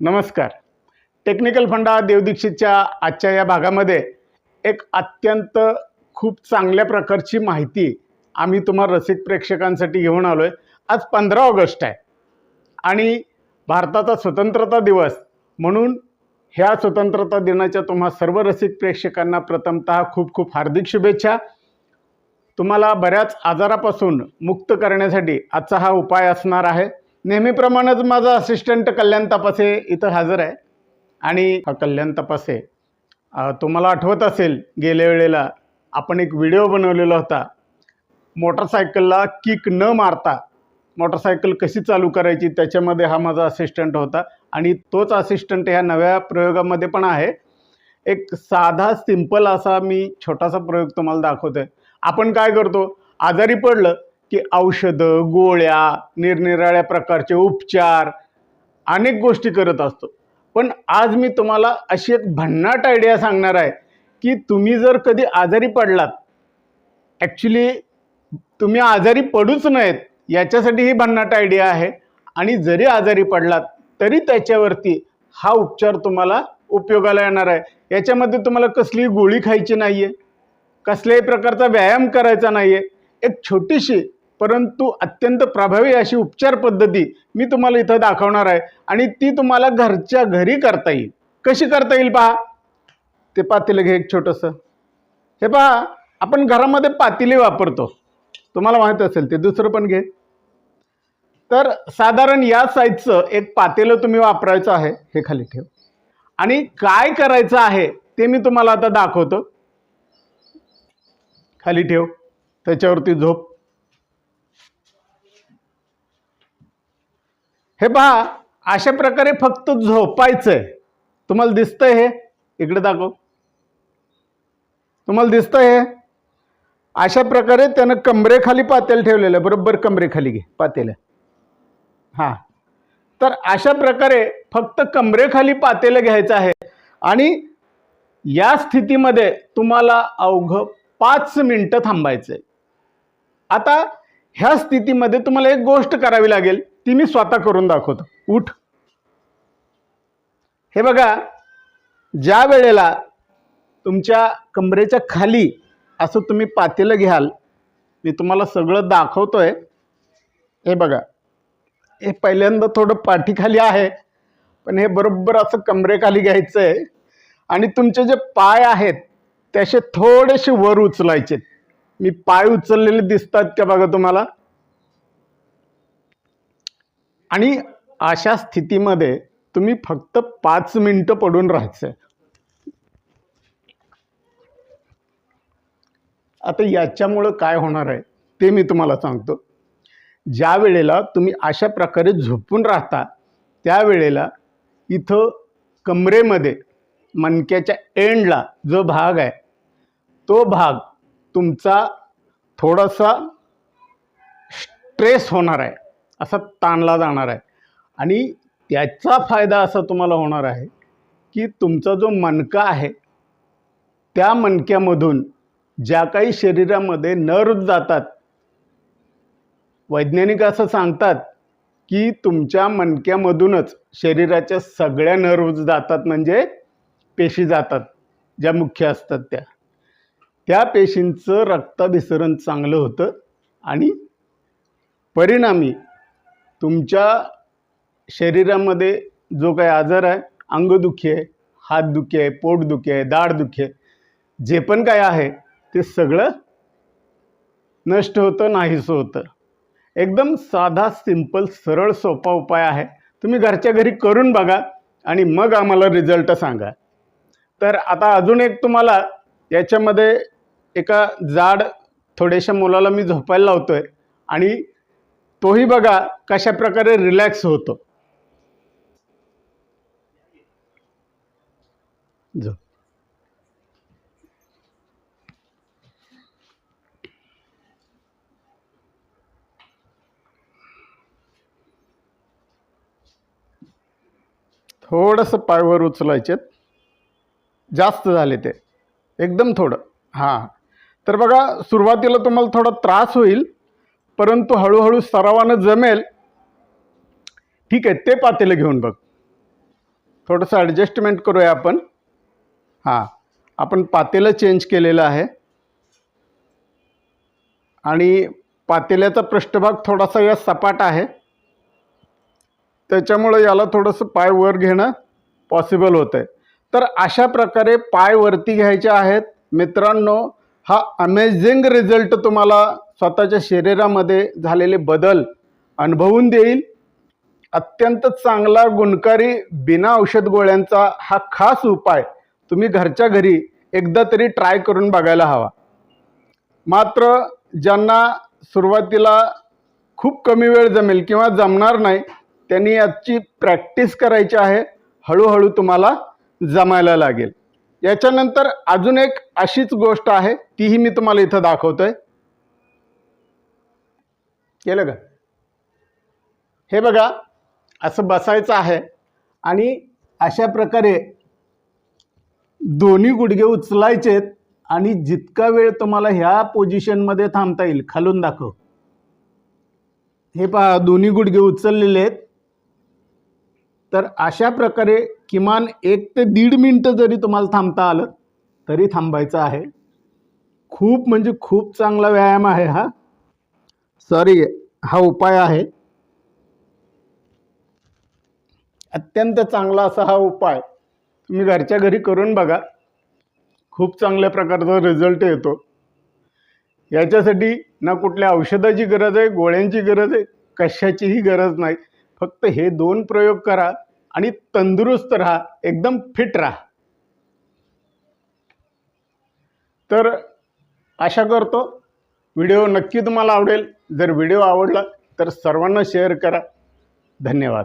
नमस्कार. टेक्निकल फंडा देवदीक्षितच्या आजच्या या भागामध्ये एक अत्यंत खूप चांगल्या प्रकारची माहिती आम्ही तुम्हाला रसिक प्रेक्षकांसाठी घेऊन आलो आहे आज पंधरा ऑगस्ट आहे आणि भारताचा स्वतंत्रता दिवस म्हणून ह्या स्वतंत्रता दिनाच्या तुम्हा सर्व रसिक प्रेक्षकांना प्रथमतः खूप खूप हार्दिक शुभेच्छा. तुम्हाला बऱ्याच आजारापासून मुक्त करण्यासाठी आजचा हा उपाय असणार आहे. नेहमीप्रमाणेच माझा असिस्टंट कल्याण तपासे इथं हजर आहे. आणि हा कल्याण तपासे तुम्हाला आठवत असेल गेल्या वेळेला आपण एक व्हिडिओ बनवलेला होता. मोटरसायकलला किक न मारता मोटरसायकल कशी चालू करायची त्याच्यामध्ये हा माझा असिस्टंट होता. आणि तोच असिस्टंट ह्या नव्या प्रयोगामध्ये पण आहे. एक साधा सिंपल असा मी छोटासा प्रयोग तुम्हाला दाखवतोय. आपण काय करतो? आजारी पडलं की औषधं गोळ्या निरनिराळ्या प्रकारचे उपचार अनेक गोष्टी करत असतो. पण आज मी तुम्हाला अशी एक भन्नाट आयडिया सांगणार आहे की तुम्ही जर कधी आजारी पडलात ॲक्च्युली तुम्ही आजारी पडूच नयेत याच्यासाठी ही भन्नाट आयडिया आहे. आणि जरी आजारी पडलात तरी त्याच्यावरती हा उपचार तुम्हाला उपयोगाला येणार आहे. याच्यामध्ये तुम्हाला कसलीही गोळी खायची नाही आहे कसल्याही प्रकारचा व्यायाम करायचा नाही आहे एक छोटीशी परंतु अत्यंत प्रभावी अशी उपचार पद्धती मी तुम्हाला इथं दाखवणार आहे आणि ती तुम्हाला घरच्या घरी करता येईल. कशी करता येईल पहा? ते पातेलं घे एक छोटंसं. हे पहा आपण घरामध्ये पातेली वापरतो. तुम्हाला माहीत असेल ते दुसरं पण घे. तर साधारण या साईजचं एक पातेलं तुम्ही वापरायचं आहे हे खाली ठेव. आणि काय करायचं आहे ते मी तुम्हाला आता दाखवतो. खाली ठेव. त्याच्यावरती झोप. हे पहा अशा प्रकारे फक्त झोपायचंय. तुम्हाला दिसतंय हे? इकडे दाखव. तुम्हाला दिसतंय हे? अशा प्रकारे त्यानं कमरेखाली पातेल ठेवलेलं आहे. बरोबर कमरेखाली घे पातेलं. हां. तर अशा प्रकारे फक्त कमरेखाली पातेलं घ्यायचं आहे. आणि या स्थितीमध्ये तुम्हाला अवघं पाच मिनटं थांबायचं आहे आता ह्या स्थितीमध्ये तुम्हाला एक गोष्ट करावी लागेल. ती मी स्वतः करून दाखवतो. उठ. हे बघा ज्या वेळेला तुमच्या कमरेच्या खाली असं तुम्ही पातेलं घ्याल मी तुम्हाला सगळं दाखवतोय. हे बघा हे पहिल्यांदा थोडं पाठीखाली आहे पण हे बरोबर असं कमरेखाली घ्यायचं आहे आणि तुमचे जे पाय आहेत त्याचे असे थोडेसे वर उचलायचे मी पाय उचललेले दिसतात का बघा तुम्हाला? आणि अशा स्थितीमध्ये तुम्ही फक्त पाच मिनटं पडून राहायचं आता याच्यामुळं काय होणार आहे ते मी तुम्हाला सांगतो. ज्या वेळेला तुम्ही अशा प्रकारे झोपून राहता त्यावेळेला इथं कमरेमध्ये मणक्याच्या एंडला जो भाग आहे तो भाग तुमचा थोडासा स्ट्रेस होणार आहे. असा ताणला जाणार आहे. आणि त्याचा फायदा असा तुम्हाला होणार आहे की तुमचा जो मणका आहे त्या मणक्यामधून ज्या काही शरीरामध्ये नर्व जातात वैज्ञानिक असं सांगतात की तुमच्या मणक्यामधूनच शरीराच्या सगळ्या नर्व्ज जातात म्हणजे पेशी जातात ज्या मुख्य असतात त्या. त्या पेशींचं रक्ताभिसरण चांगलं होतं आणि परिणामी तुमच्या शरीरामध्ये जो काही आजार आहे अंगदुखी आहे हातदुखी आहे पोटदुखी आहे दाढदुखी आहे जे पण काय आहे ते सगळं नष्ट होतं नाहीसं होतं. एकदम साधा सिंपल सरळ सोपा उपाय आहे. तुम्ही घरच्या घरी करून बघा आणि मग आम्हाला रिझल्ट सांगा. तर आता अजून एक तुम्हाला याच्यामध्ये एका जाड थोड्याशा मुलाला मी झोपायला लावतो आहे आणि तोही बघा कशा प्रकारे रिलॅक्स होतो. थोडस थोडंसं पायवर उचलायचेत जास्त झाले ते. एकदम थोडं. हां. तर बघा सुरुवातीला तुम्हाला थोडा त्रास होईल. परंतु हळूहळू सरावानं जमेल. ठीक आहे ते पातेलं घेऊन बघ. थोडंसं ॲडजस्टमेंट करूया आपण. हां आपण पातेलं चेंज केलेलं आहे. आणि पातेल्याचा पृष्ठभाग थोडासा या सपाट आहे. त्याच्यामुळं याला थोडंसं पाय वर घेणं पॉसिबल होतं आहे तर अशा प्रकारे पाय वरती घ्यायचे आहेत. मित्रांनो हा अमेझिंग रिझल्ट तुम्हाला स्वतःच्या शरीरामध्ये झालेले बदल अनुभवून देईल. अत्यंत चांगला गुणकारी बिना औषध गोळ्यांचा हा खास उपाय तुम्ही घरच्या घरी एकदा तरी ट्राय करून बघायला हवा. मात्र ज्यांना सुरुवातीला खूप कमी वेळ जमेल किंवा जमणार नाही त्यांनी याची प्रॅक्टिस करायची आहे. हळूहळू तुम्हाला जमायला लागेल. याच्यानंतर अजून एक अशीच गोष्ट आहे तीही मी तुम्हाला इथं दाखवतो आहे केलं का? हे बघा असं बसायचं आहे आणि अशा प्रकारे दोन्ही गुडघे उचलायचेत आणि जितका वेळ तुम्हाला ह्या पोझिशनमध्ये थांबता येईल खालून दाखव. हे पहा दोन्ही गुडघे उचललेले आहेत. तर अशा प्रकारे किमान एक ते दीड मिनटं जरी तुम्हाला थांबता आलं तरी थांबायचं आहे. खूप म्हणजे खूप चांगला व्यायाम आहे हा. सॉरी हा उपाय आहे. अत्यंत चांगला असा हा उपाय. तुम्ही घरच्या घरी करून बघा. खूप चांगल्या प्रकारचा रिझल्ट येतो. याच्यासाठी ना कुठल्या औषधाची गरज आहे गोळ्यांची गरज आहे कशाचीही गरज नाही. फक्त हे दोन प्रयोग करा आणि तंदुरुस्त राहा. एकदम फिट राहा. तर आशा करतो व्हिडिओ नक्की तुम्हाला आवडेल. जर व्हिडिओ आवडला तर सर्वांना शेअर करा. धन्यवाद.